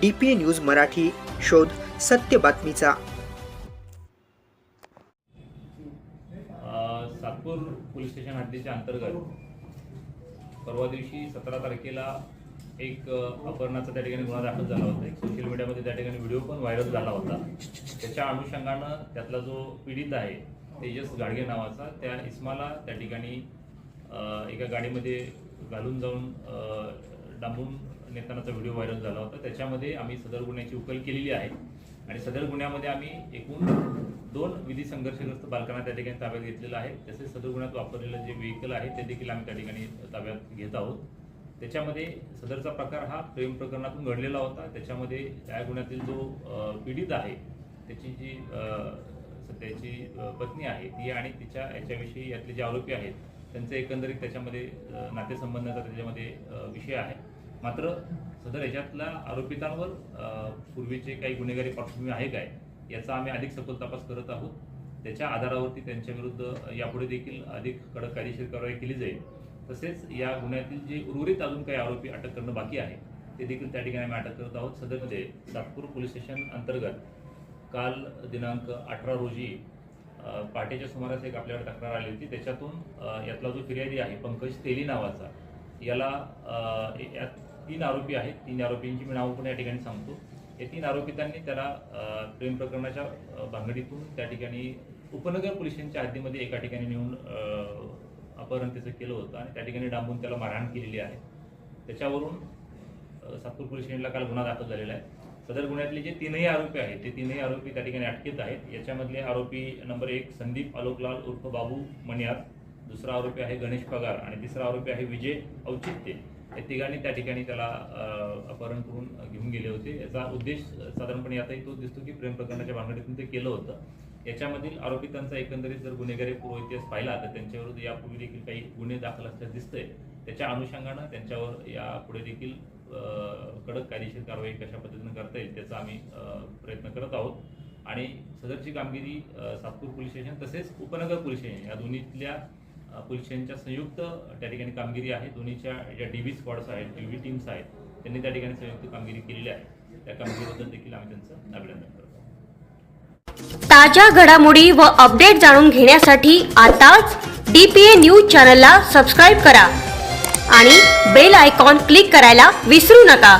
D P A news Marathi शोध सत्य बातमीचा. सातपूर पोलीस स्टेशन हद्दीच्या अंतर्गत परवा दिवशी सतरा तारखेला एक अपहरणाचा त्या ठिकाणी गुन्हा दाखल झाला होता. एक सोशल मीडियामध्ये त्या ठिकाणी व्हिडिओ पण व्हायरल झाला होता. त्याच्या अनुषंगानं त्यातला जो पीडित आहे तेजस गाडगे नावाचा त्या इस्माला त्या ठिकाणी एका गाडीमध्ये घालून जाऊन डांबून नेतानाचा व्हिडिओ व्हायरल झाला होता. त्याच्यामध्ये आम्ही सदर गुन्ह्याची उकल केलेली आहे. आणि सदर गुन्ह्यामध्ये आम्ही एकूण दोन विधी संघर्षग्रस्त बालकांना त्या ठिकाणी ताब्यात घेतलेलं आहे. तसेच सदर गुन्ह्यात वापरलेलं जे व्हेकल आहे ते देखील आम्ही त्या ठिकाणी ताब्यात घेत आहोत. त्याच्यामध्ये सदरचा प्रकार हा प्रेम प्रकरणातून घडलेला होता. त्याच्यामध्ये त्या गुन्ह्यातील जो पीडित आहे त्याची जी सध्याची पत्नी आहे ती आणि तिच्या याच्याविषयी यातले जे आरोपी आहेत त्यांचे एकंदरीत त्याच्यामध्ये नातेसंबंधाचा त्याच्यामध्ये विषय आहे. मात्र सदर याच्यातल्या आरोपितांवर पूर्वीचे काही गुन्हेगारी पार्श्वभूमी आहे काय याचा आम्ही अधिक सखोल तपास करत आहोत. त्याच्या आधारावरती त्यांच्या विरुद्ध यापुढे देखील अधिक कडक कायदेशीर कारवाई केली जाईल. तसेच या गुन्ह्यातील जे उर्वरित अजून काही आरोपी अटक करणं बाकी आहे ते देखील त्या ठिकाणी आम्ही अटक करत आहोत. सदरमध्ये म्हणजे सातपूर पोलीस स्टेशन अंतर्गत काल दिनांक अठरा रोजी पहाटेच्या सुमारास एक आपल्याकडे तक्रार आली होती. त्याच्यातून यातला जो फिर्यादी आहे पंकज तेली नावाचा याला यात तीन आरोपी आहेत. तीन आरोपींची मी नावं पण या ठिकाणी सांगतो. या तीन आरोपितांनी त्याला प्रेम प्रकरणाच्या भांगडीतून त्या ठिकाणी उपनगर पोलीस स्टेशनच्या हद्दीमध्ये एका ठिकाणी नेऊन अपहरण त्याचं केलं होतं आणि त्या ठिकाणी डांबून त्याला मारहाण केलेली आहे. त्याच्यावरून सातपूर पोलीस स्टेशनला काल गुन्हा दाखल झालेला आहे. सदर गुन्ह्यातले जे तीनही आरोपी आहेत ते तीनही आरोपी त्या ठिकाणी अटकेत आहेत. याच्यामधले आरोपी नंबर एक संदीप आलोकलाल उर्फ बाबू मणियार दुसरा आरोपी आहे गणेश पगार आणि तिसरा आरोपी आहे विजय औचित्य. या तिघांनी त्या ठिकाणी त्याला अपहरण करून घेऊन गेले होते. याचा उद्देश साधारणपणे आताही तो दिसतो की प्रेम प्रकरणाच्या भानगडीतून ते केलं होतं. याच्यामधील आरोपितांचा एकंदरीत जर गुन्हेगारी पूर्व इतिहास पाहिला तर त्यांच्याविरुद्ध यापूर्वी देखील काही गुन्हे दाखल असल्याचं दिसतंय. त्याच्या अनुषंगानं त्यांच्यावर यापुढे देखील कडक कायदेशीर कारवाई कशा पद्धतीनं करता येईल त्याचा आम्ही प्रयत्न करत आहोत. आणि सदरची कामगिरी सातपूर पोलीस स्टेशन तसेच उपनगर पोलीस स्टेशन या दोन्हीतल्या पोलिसांच्या संयुक्त त्या ठिकाणी कामगिरी आहे. दोन्हीच्या ज्या डी बी स्क्वॉड्स आहेत डी व्ही टीम्स आहेत त्यांनी त्या ठिकाणी संयुक्त कामगिरी केलेली आहे. त्या कामगिरीबद्दल देखील आम्ही त्यांचं अभिनंदन करतो. ताज्या घडामोडी व अपडेट जाणून घेण्यासाठी आताच डी पी ए न्यूज चॅनलला सबस्क्राईब करा आणि बेल आयकॉन क्लिक करायला विसरू नका.